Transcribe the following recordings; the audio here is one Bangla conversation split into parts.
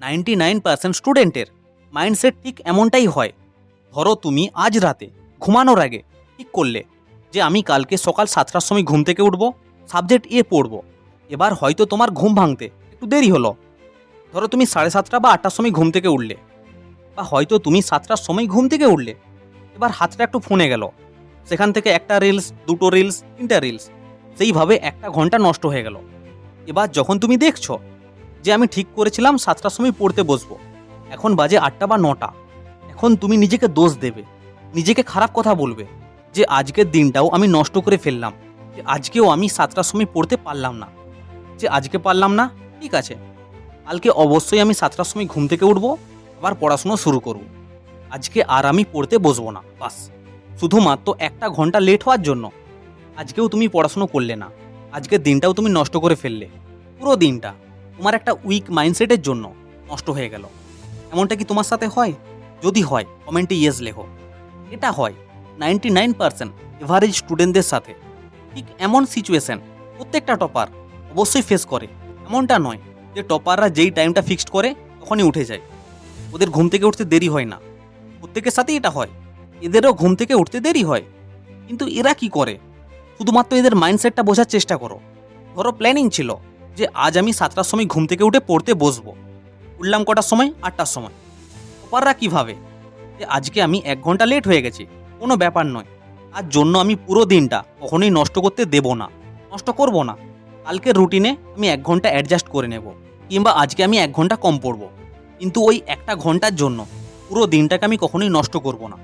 নাইনটি নাইন পার্সেন্ট স্টুডেন্টের মাইন্ডসেট ঠিক এমনটাই হয়। ধরো তুমি আজ রাতে ঘুমানোর আগে ঠিক করলে যে আমি কালকে সকাল সাতটার সময় ঘুম থেকে উঠব, সাবজেক্ট এ পড়ব। এবার হয়তো তোমার ঘুম ভাঙতে একটু দেরি হলো। ধরো তুমি সাড়ে সাতটা বা আটটার সময় ঘুম থেকে উঠলে বা হয়তো তুমি সাতটার সময় ঘুম থেকে উঠলে। এবার হাতটা একটু ফোনে গেল। সেখান থেকে একটা রিলস, দুটো রিলস, তিনটা রিলস, সেইভাবে একটা ঘণ্টা নষ্ট হয়ে গেল। এবার যখন তুমি দেখছ যে আমি ঠিক করেছিলাম সাতটার সময় পড়তে বসবো। এখন বাজে আটটা বা নটা। এখন তুমি নিজেকে দোষ দেবে। নিজেকে খারাপ কথা বলবে যে আজকের দিনটাও আমি নষ্ট করে ফেললাম। যে আজকেও আমি সাতটার সময় পড়তে পারলাম না। যে আজকে পারলাম না, ঠিক আছে। কালকে অবশ্যই আমি সাতটার সময় ঘুম থেকে উঠবো, আবার পড়াশুনো শুরু করব। আজকে আর আমি পড়তে বসবো না, বাস। শুধুমাত্র একটা ঘণ্টা লেট হওয়ার জন্য। আজকেও তুমি পড়াশুনো করলে না। আজকের দিনটাও তুমি নষ্ট করে ফেললে। পুরো দিনটা। তোমার একটা উইক মাইন্ডসেটের জন্য নষ্ট হয়ে গেল। এমনটা কি তোমার সাথে হয়? যদি হয় কমেন্টে ইয়েস লেখো। এটা হয় নাইনটি নাইন পার্সেন্ট এভারেজ স্টুডেন্টদের সাথে। ঠিক এমন সিচুয়েশন প্রত্যেকটা টপার অবশ্যই ফেস করে। এমনটা নয় যে টপাররা যেই টাইমটা ফিক্সড করে, তখনই উঠে যায়। ওদের ঘুম থেকে উঠতে দেরি হয় না। প্রত্যেকের সাথেই এটা হয়। এদেরও ঘুম থেকে উঠতে দেরি হয়। কিন্তু এরা কি করে? শুধুমাত্র এদের মাইন্ডসেটটা বোঝার চেষ্টা করো। ধরো প্ল্যানিং ছিল। যে আজ আমি সাতটার সময় ঘুম থেকে উঠে পড়তে বসবো। উঠলাম কটার সময়? আটটার সময়। টপাররা কীভাবে? যে আজকে আমি এক ঘণ্টা লেট হয়ে গেছি। কোনো ব্যাপার নয়। তার জন্য আমি পুরো দিনটা কখনোই নষ্ট করতে দেব না। নষ্ট করব না। কালকের রুটিনে আমি এক ঘণ্টা অ্যাডজাস্ট করে নেব। কিংবা আজকে আমি এক ঘণ্টা কম পড়ব। কিন্তু ওই একটা ঘণ্টার জন্য পুরো দিনটাকে আমি কখনোই নষ্ট করব না।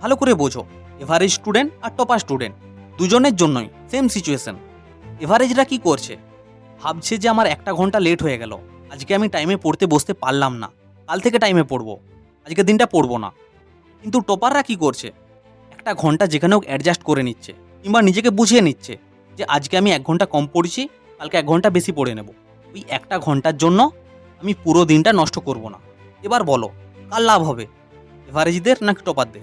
ভালো করে বোঝো। এভারেজ স্টুডেন্ট আর টপার স্টুডেন্ট দুজনের জন্যই সেম সিচুয়েশন এভারেজরা কি করছে? ভাবছে যে আমার একটা ঘণ্টা লেট হয়ে গেল। আজকে আমি টাইমে পড়তে বসতে পারলাম না। কাল থেকে টাইমে পড়ব। আজকের দিনটা পড়ব না। কিন্তু টপাররা কি করছে? একটা ঘণ্টা যেখানে হোক অ্যাডজাস্ট করে নিচ্ছে কিংবা নিজেকে বুঝিয়ে নিচ্ছে যে আজকে আমি এক ঘণ্টা কম পড়ছি, কালকে এক ঘণ্টা বেশি পড়ে নেব। ওই একটা ঘণ্টার জন্য আমি পুরো দিনটা নষ্ট করব না। এবার বলো, কার লাভ হবে? এভারেজদের নাকি টপারদের?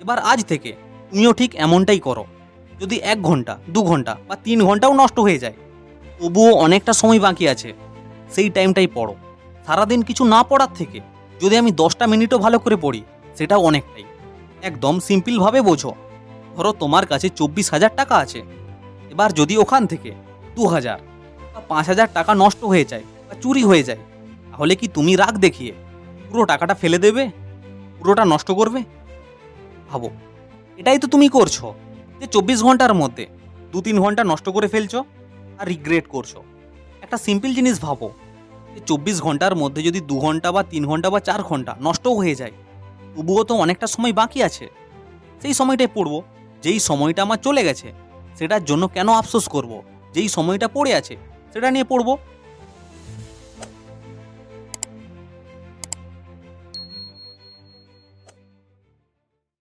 এবার আজ থেকে তুমিও ঠিক এমনটাই করো। যদি এক ঘণ্টা, দু ঘণ্টা বা তিন ঘন্টাও নষ্ট হয়ে যায় তবুও অনেকটা সময় বাকি আছে। সেই টাইমটাই পড়ো। সারাদিন কিছু না পড়ার থেকে যদি আমি দশটা মিনিটও ভালো করে পড়ি, সেটাও অনেকটাই। একদম সিম্পলভাবে বোঝো। ধরো তোমার কাছে চব্বিশ হাজার টাকা আছে। এবার যদি ওখান থেকে দু হাজার বা পাঁচ হাজার টাকা নষ্ট হয়ে যায় বা চুরি হয়ে যায়, তাহলে কি তুমি রাগ দেখিয়ে পুরো টাকাটা ফেলে দেবে? পুরোটা নষ্ট করবে? ভাবো। এটাই তো তুমি করছ। যে চব্বিশ ঘণ্টার মধ্যে দু তিন ঘণ্টা নষ্ট করে ফেলছো। আর রিগ্রেট করছ। একটা সিম্পল জিনিস ভাবো, যে চব্বিশ ঘণ্টার মধ্যে যদি দু ঘণ্টা বা তিন ঘণ্টা বা চার ঘণ্টা নষ্টও হয়ে যায়, তবুও তো অনেকটা সময় বাকি আছে। সেই সময়টাই পড়ব, যেই সময়টা আমার চলে গেছে, সেটার জন্য কেন আফসোস করব? যেই সময়টা পড়ে আছে, সেটা নিয়ে পড়ব।